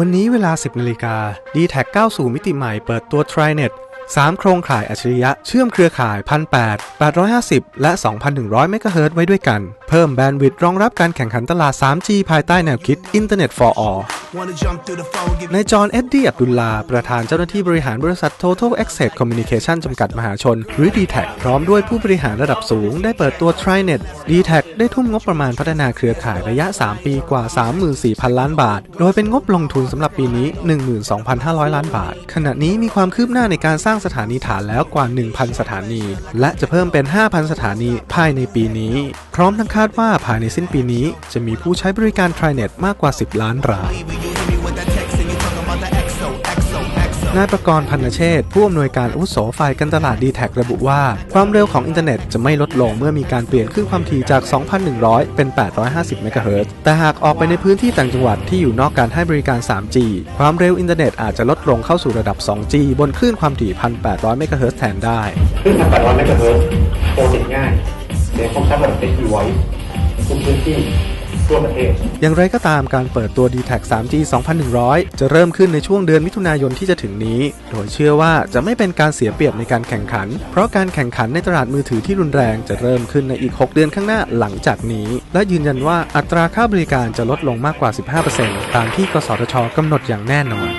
วันนี้เวลา 10นาฬิกา d t แทก้าวสู่มิติใหม่เปิดตัว TriNet 3 โครงข่ายอัจฉริยะเชื่อมเครือข่าย 1,800 850 และ 2,100 เมกะเฮิรตซ์ไว้ด้วยกัน เพิ่มแบนด์วิดต์รองรับการแข่งขันตลาด 3G ภายใต้แนวคิด Internet for All ในจอห์นเอ็ดดี้อับดุลลา ประธานเจ้าหน้าที่บริหารบริษัท Total Access Communication จำกัดมหาชน หรือ d t แทพร้อมด้วยผู้บริหารระดับสูง ได้เปิดตัว TriNet d t แทได้ทุ่มงบประมาณพัฒนาเครือข่ายระยะ 3 ปีกว่า 34,000 ล้านบาท โดยเป็นงบลงทุนสำหรับปีนี้ 12,500 ล้านบาท ขณะนี้มีความคืบหน้าในการสร้างสถานีฐานแล้วกว่า 1,000 สถานี และจะเพิ่มเป็น 5,000 สถานีภายในปีนี้ พร้อมทั้งคาดว่าภายในสิ้นปีนี้จะมีผู้ใช้บริการ TriNet มากกว่า 10 ล้านราย นายประกรณ์พันเชษผู้อำนวยการอาวุโสฝ่ายการตลาดดีแท็ระบุว่า ความเร็วของอินเทอร์เน็ตจะไม่ลดลงเมื่อมีการเปลี่ยนขึ้นความถี่จาก 2,100 เป็น 850 เมกะเฮิรตซ์แต่หากออกไปในพื้นที่ต่างจังหวัดที่อยู่นอกการให้บริการ 3G ความเร็วอินเทอร์เน็ตอาจจะลดลงเข้าสู่ระดับ 2G บนคลื่นความถี่ 1,800 เมกะเฮิรตซ์แทนได้ขึ้นพันแปดร้อยเมกะเฮิรตซ์โปรติดง่ายเสียงคมชัดระดับ SD Voice ที่ทั่วประเทศ อย่างไรก็ตามการเปิดตัว d t แท 3G 2100 จะเริ่มขึ้นในช่วงเดือนมิถุนายนที่จะถึงนี้ โดยเชื่อว่าจะไม่เป็นการเสียเปรียบในการแข่งขัน เพราะการแข่งขันในตลาดมือถือที่รุนแรงจะเริ่มขึ้นในอีก 6 เดือนข้างหน้าหลังจากนี้ และยืนยันว่าอัตราค่าบริการจะลดลงมากกว่า 15%ตามที่กสทชกำหนดอย่างแน่นอน